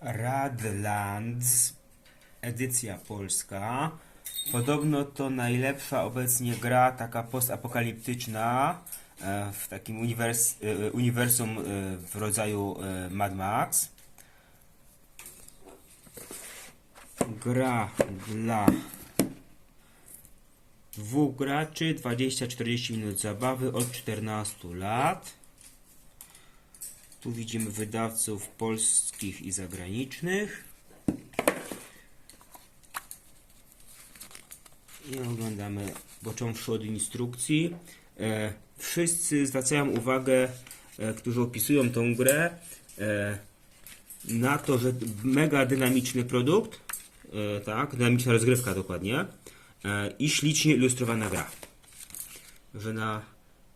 Radlands, edycja polska. Podobno to najlepsza obecnie gra taka postapokaliptyczna e, w takim uniwers, e, uniwersum e, w rodzaju Mad Max. Gra dla dwóch graczy, 20-40 minut zabawy od 14 lat. Tu widzimy wydawców polskich i zagranicznych. I oglądamy, począwszy od instrukcji. E, wszyscy zwracają uwagę, e, którzy opisują tą grę, e, na to, że mega dynamiczny produkt, tak, dynamiczna rozgrywka dokładnie, i ślicznie ilustrowana gra. Że na,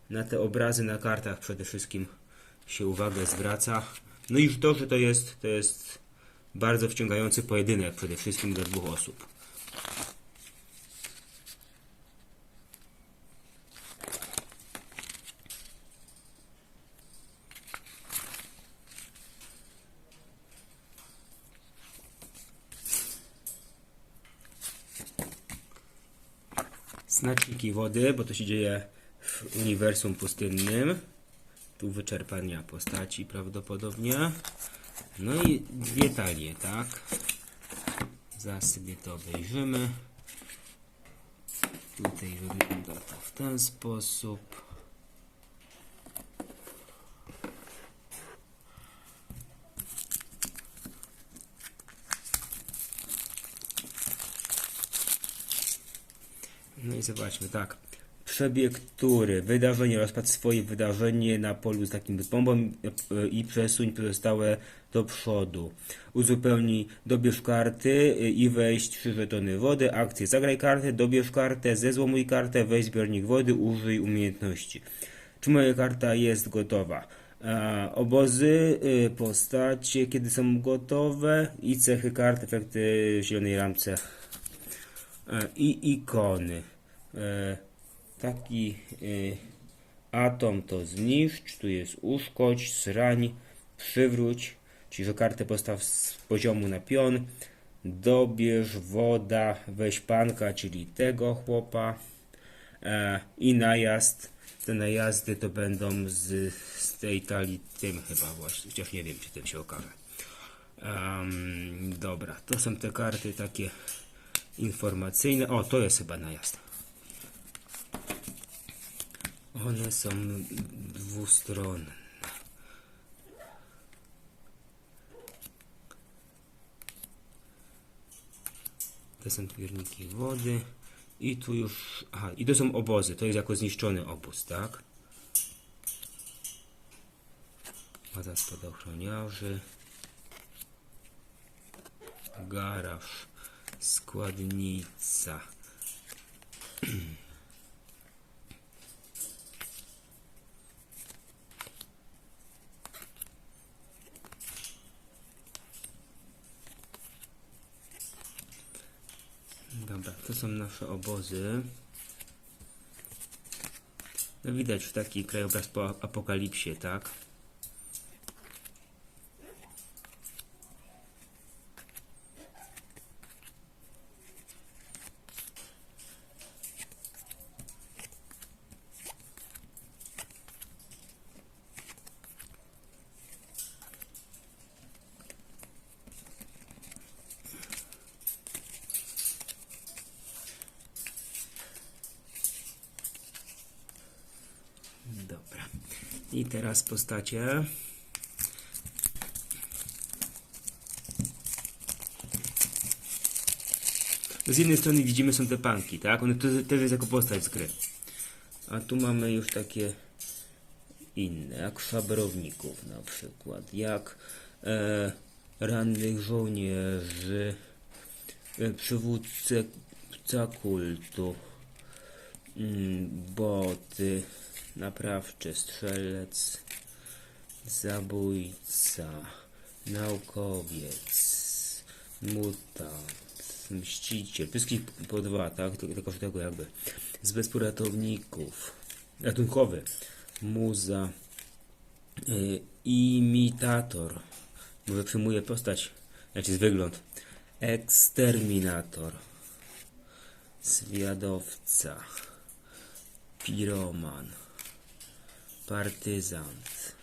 na te obrazy na kartach przede wszystkim się uwagę zwraca. No i to, że to jest, to jest bardzo wciągający pojedynek przede wszystkim dla dwóch osób. Znaczniki wody, bo to się dzieje w uniwersum pustynnym. Wyczerpania postaci prawdopodobnie. No i dwie talie, tak? Zaraz sobie to obejrzymy. Tutaj wygląda to w ten sposób. No i zobaczmy, tak. Przebieg tury, wydarzenie, rozpad swoje wydarzenie na polu z takim bombą e, i przesuń pozostałe do przodu. Uzupełnij, dobierz karty e, i weź trzy żetony wody. Akcję, zagraj kartę, dobierz kartę, zezłomuj kartę, weź zbiornik wody, użyj umiejętności. Czy moja karta jest gotowa? E, obozy, e, postacie, kiedy są gotowe i cechy kart, efekty w zielonej ramce E, i ikony. Taki e, atom to zniszcz, tu jest uszkodź, zrań, przywróć, czyli że kartę postaw z poziomu na pion, dobierz woda, weź panka, czyli tego chłopa e, i najazd. Te najazdy to będą z, z tej talii tym chyba właśnie, chociaż nie wiem, czy tym się okaże. Em, dobra, to są te karty takie informacyjne. O, to jest chyba najazd. One są dwustronne. To są zbiorniki wody. I tu już. Aha, i to są obozy. To jest jako zniszczony obóz, tak? Baza spadochroniarzy. Garaż. Składnica. Dobra, to są nasze obozy. No widać taki krajobraz po apokalipsie, tak? Dobra. I teraz postacie. Z jednej strony widzimy są te panki, tak? One też jest jako postać z gry. A tu mamy już takie inne, jak szabrowników na przykład, jak e, rannych żołnierzy, e, przywódcę kultu, mm, boty, naprawczy, strzelec, zabójca, naukowiec, mutant, mściciel, wszystkich po dwa, tak? Tylko tylko tego jakby. Z zespół ratowników, ratunkowy, muza, y, imitator, może przyjmuje postać Znaczy jest wygląd. Eksterminator. Zwiadowca. Piroman. Partyzant.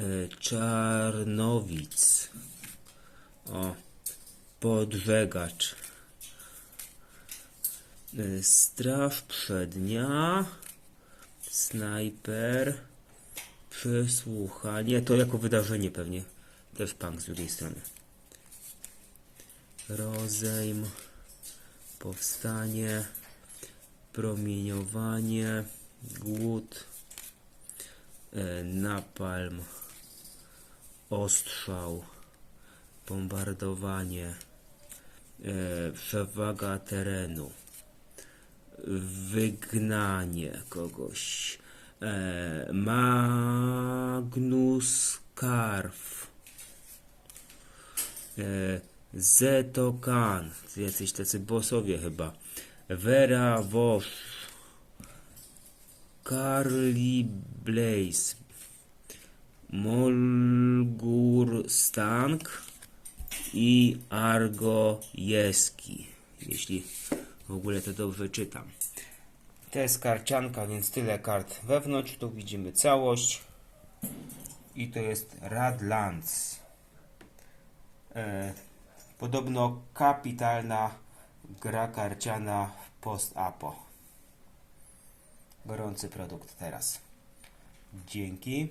E, Czarnowic. O. Podżegacz. E, Straż przednia. Snajper. Przesłuchanie. To jako wydarzenie pewnie. Też punk z drugiej strony. Rozejm. Powstanie. Promieniowanie. Głód. E, napalm. Ostrzał. Bombardowanie. E, przewaga terenu. Wygnanie kogoś. E, Magnus Karf. E, Zeto Kan. Jacyś tacy bossowie chyba. Vera Wosz. Carly Blaze. Molgur Stank i Argo Jeski. Jeśli w ogóle to dobrze czytam. To jest karcianka, więc tyle kart wewnątrz. Tu widzimy całość. I to jest Radlands. E, podobno kapitalna gra karciana post-apo. Gorący produkt teraz. Dzięki.